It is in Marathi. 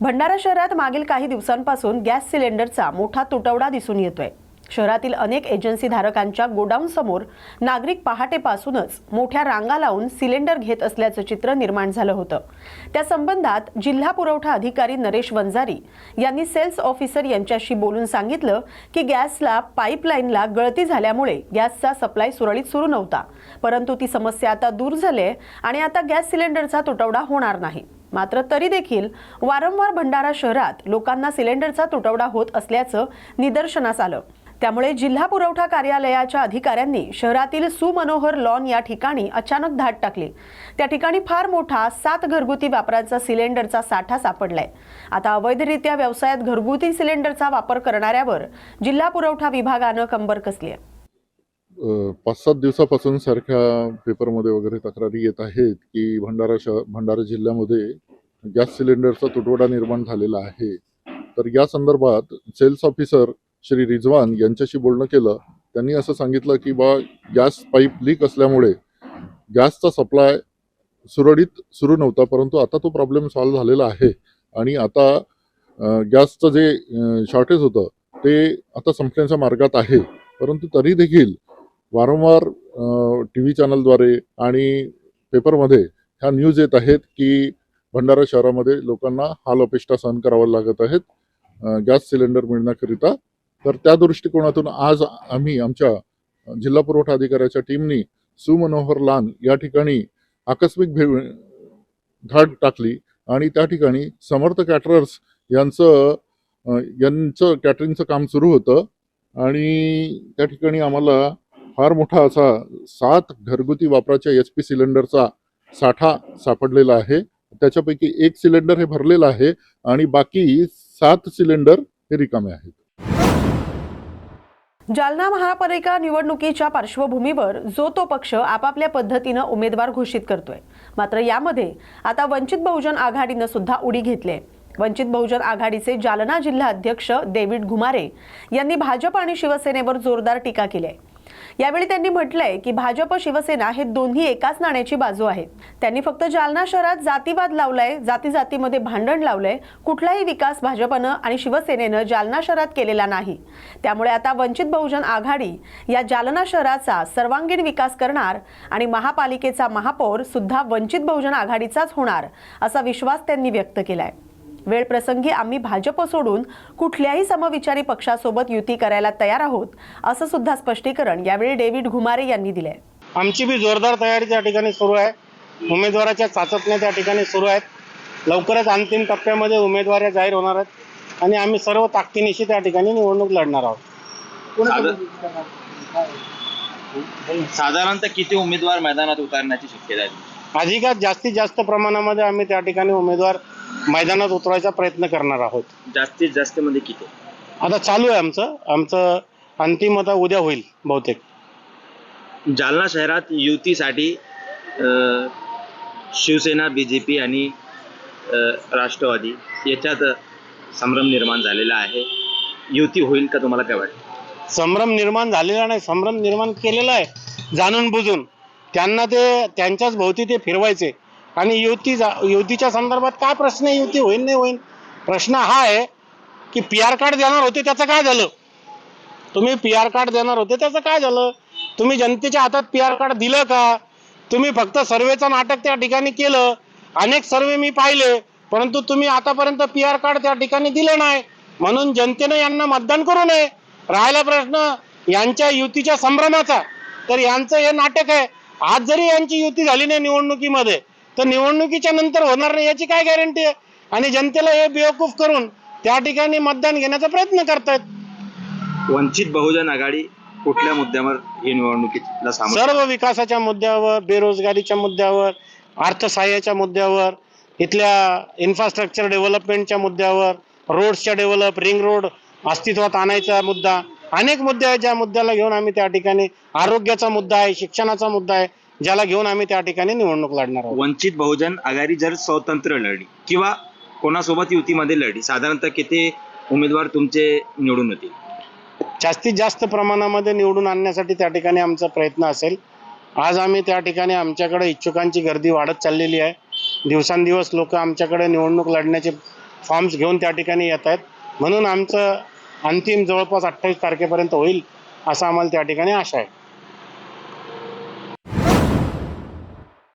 भंडारा शहरात मागील काही दिवसांपासून गॅस सिलेंडरचा मोठा तुटवडा दिसून येतोय. शहरातील अनेक एजन्सी धारकांच्या गोडाऊन समोर नागरिक पहाटेपासूनच मोठ्या रांगा लावून सिलेंडर घेत असल्याचं चित्र निर्माण झालं होतं. त्या संबंधात जिल्हा पुरवठा अधिकारी नरेश वंजारी यांनी सेल्स ऑफिसर यांच्याशी बोलून सांगितलं की गॅसला पाईपलाईनला गळती झाल्यामुळे गॅसचा सप्लाय सुरळीत सुरू नव्हता. परंतु ती समस्या आता दूर झाली आहे आणि आता गॅस सिलेंडरचा तुटवडा होणार नाही. मात्र तरी देखील वारंवार भंडारा शहरात लोकांना सिलेंडरचा तुटवडा होत असल्याचं निदर्शनास आलं. त्यामुळे जिल्हा पुरवठा कार्यालयाच्या अधिकाऱ्यांनी शहरातील सुमनोहर लॉन या ठिकाणी अचानक धाड टाकली. त्या ठिकाणी फार मोठा सात घरगुती वापराचा सिलेंडरचा साठा सापडलाय. आता अवैधरित्या व्यवसायात घरगुती सिलेंडरचा वापर करणाऱ्यावर जिल्हा पुरवठा विभागानं कंबर कसली आहे पाच सात दिवसापासून सारख्या पेपरमध्ये वगैरे तक्रारी येत आहेत की भंडारा शहर भंडारा जिल्ह्यामध्ये गॅस सिलेंडरचा तुटवडा निर्माण झालेला आहे. तर या संदर्भात सेल्स ऑफिसर श्री रिजवान यांच्याशी बोलणं केलं. त्यांनी असं सांगितलं की बा गॅस पाईप लीक असल्यामुळे गॅसचा सप्लाय सुरळीत सुरू नव्हता परंतु आता तो प्रॉब्लेम सॉल्व्ह झालेला आहे. आणि आता गॅसचं जे शॉर्टेज होतं ते आता संपण्याच्या मार्गात आहे. परंतु तरी देखील वारंवार टी व्ही चॅनलद्वारे आणि पेपरमध्ये ह्या न्यूज येत आहेत की भंडारा शहरामध्ये लोकांना हाल अपेष्टा सहन करावा लागत आहेत गॅस सिलेंडर मिळण्याकरिता. तर त्या दृष्टिकोनातून आज आम्ही आमच्या जिल्हा पुरवठा अधिकाऱ्याच्या टीमनी सुमनोहर लान या ठिकाणी आकस्मिक भे धाड टाकली आणि त्या ठिकाणी समर्थ कॅटरर्स यांचं यांचं कॅटरिंगचं काम सुरू होतं आणि त्या ठिकाणी आम्हाला फार मोठा असा सात घरगुती वापराच्या एच पी सिलेंडरचा साठा सापडलेला आहे. त्याच्यापैकी एक सिलेंडर हे भरलेलं आहे आणि बाकी सात सिलेंडर हे रिकामे आहेत. जालना महापालिका निवडणुकीच्या पार्श्वभूमीवर जो तो पक्ष आपापल्या पद्धतीनं उमेदवार घोषित करतोय. मात्र यामध्ये आता वंचित बहुजन आघाडीनं सुद्धा उडी घेतली आहे. वंचित बहुजन आघाडीचे जालना जिल्हा अध्यक्ष डेव्हिड घुमारे यांनी भाजप आणि शिवसेनेवर जोरदार टीका केली आहे. यावेळी त्यांनी म्हटलंय की भाजप शिवसेना हे दोन्ही एकाच नाण्याची बाजू आहेत. त्यांनी फक्त जालना शहरात जातीवाद लावलाय जाती जातीमध्ये भांडण लावलंय. कुठलाही विकास भाजपनं आणि शिवसेनेनं जालना शहरात केलेला नाही. त्यामुळे आता वंचित बहुजन आघाडी या जालना शहराचा सर्वांगीण विकास करणार आणि महापालिकेचा महापौर सुद्धा वंचित बहुजन आघाडीचाच होणार असा विश्वास त्यांनी व्यक्त केलाय. वेळ प्रसंगी आम्ही भाजप सोडून कुठल्याही समविचारी पक्षासोबत युती करायला तयार आहोत असं सुद्धा स्पष्टीकरण यावेळी डेव्हिड घुमारे यांनी दिलंय. आमची बी जोरदार तयारी त्या ठिकाणी सुरू आहे. उमेदवाराच्या चाचपण्या त्या ठिकाणी सुरू आहेत. लवकरच अंतिम टप्प्यामध्ये उमेदवार जाहीर होणार आहेत आणि आम्ही सर्व ताकदीनिशी त्या ठिकाणी निवडणूक लढणार आहोत. साधारणतः किती उमेदवार मैदानात उतरण्याची शक्यता आहे? अधिकात जास्तीत जास्त प्रमाणामध्ये आम्ही त्या ठिकाणी उमेदवार मैदानात उतरायचा प्रयत्न करणार आहोत. जास्तीत जास्त मध्ये किती? आता चालू आहे आमचं. आमचं अंतिम आता उद्या होईल बहुतेक. जालना शहरात युतीसाठी अं, शिवसेना बी जे पी आणि अं, राष्ट्रवादी याच्यात संभ्रम निर्माण झालेला आहे. युती होईल का तुम्हाला काय वाटतं? संभ्रम निर्माण झालेला नाही संभ्रम निर्माण केलेला आहे. जाणून बुजून. त्यांना ते त्यांच्याच भोवती ते फिरवायचे. आणि युती जा- युतीच्या संदर्भात काय प्रश्न आहे? युती होईल नाही होईल प्रश्न हा आहे की पी आर कार्ड देणार होते त्याचं काय झालं? तुम्ही पी आर कार्ड देणार होते त्याचं काय झालं? तुम्ही जनतेच्या हातात पी आर कार्ड दिलं का? तुम्ही फक्त सर्वेचं नाटक त्या ठिकाणी केलं. अनेक सर्वे मी पाहिले परंतु तुम्ही आतापर्यंत पी आर कार्ड त्या ठिकाणी दिलं नाही. म्हणून जनतेनं यांना मतदान करू नये. राहिला प्रश्न यांच्या युतीच्या संभ्रमाचा. तर यांचं हे नाटक आहे. आज जरी यांची युती झाली नाही निवडणुकीमध्ये तर निवडणुकीच्या नंतर होणार नाही याची काय गॅरंटी आहे? आणि जनतेला हे बेवकूफ करून त्या ठिकाणी मतदान घेण्याचा प्रयत्न करतायत. वंचित बहुजन आघाडी कुठल्या मुद्द्यावर ही निवडणुकीला सर्व विकासाच्या मुद्द्यावर बेरोजगारीच्या मुद्द्यावर अर्थसहाय्याच्या मुद्द्यावर इथल्या इन्फ्रास्ट्रक्चर डेव्हलपमेंटच्या मुद्द्यावर रोड्सच्या डेव्हलप रिंग रोड अस्तित्वात आणायचा मुद्दा अनेक मुद्दे आहेत ज्या मुद्द्याला घेऊन आम्ही त्या ठिकाणी आरोग्याचा मुद्दा आहे शिक्षणाचा मुद्दा आहे ज्याला घेऊन आम्ही त्या ठिकाणी निवडणूक लढणार आहोत. वंचित बहुजन आघाडी जर स्वतंत्र लढली किंवा कोणासोबत युतीमध्ये लढली साधारणतः किती उमेदवार तुमचे निवडून होतील जास्तीत जास्त प्रमाणामध्ये निवडून आणण्यासाठी त्या ठिकाणी आमचा प्रयत्न असेल. आज आम्ही त्या ठिकाणी आमच्याकडे इच्छुकांची गर्दी वाढत चाललेली आहे. दिवसांदिवस लोक आमच्याकडे निवडणूक लढण्याचे फॉर्म्स घेऊन त्या ठिकाणी येत आहेत. म्हणून आमचं अंतिम जवळपास अठ्ठावीस तारखेपर्यंत होईल असं आम्हाला त्या ठिकाणी आशा आहे.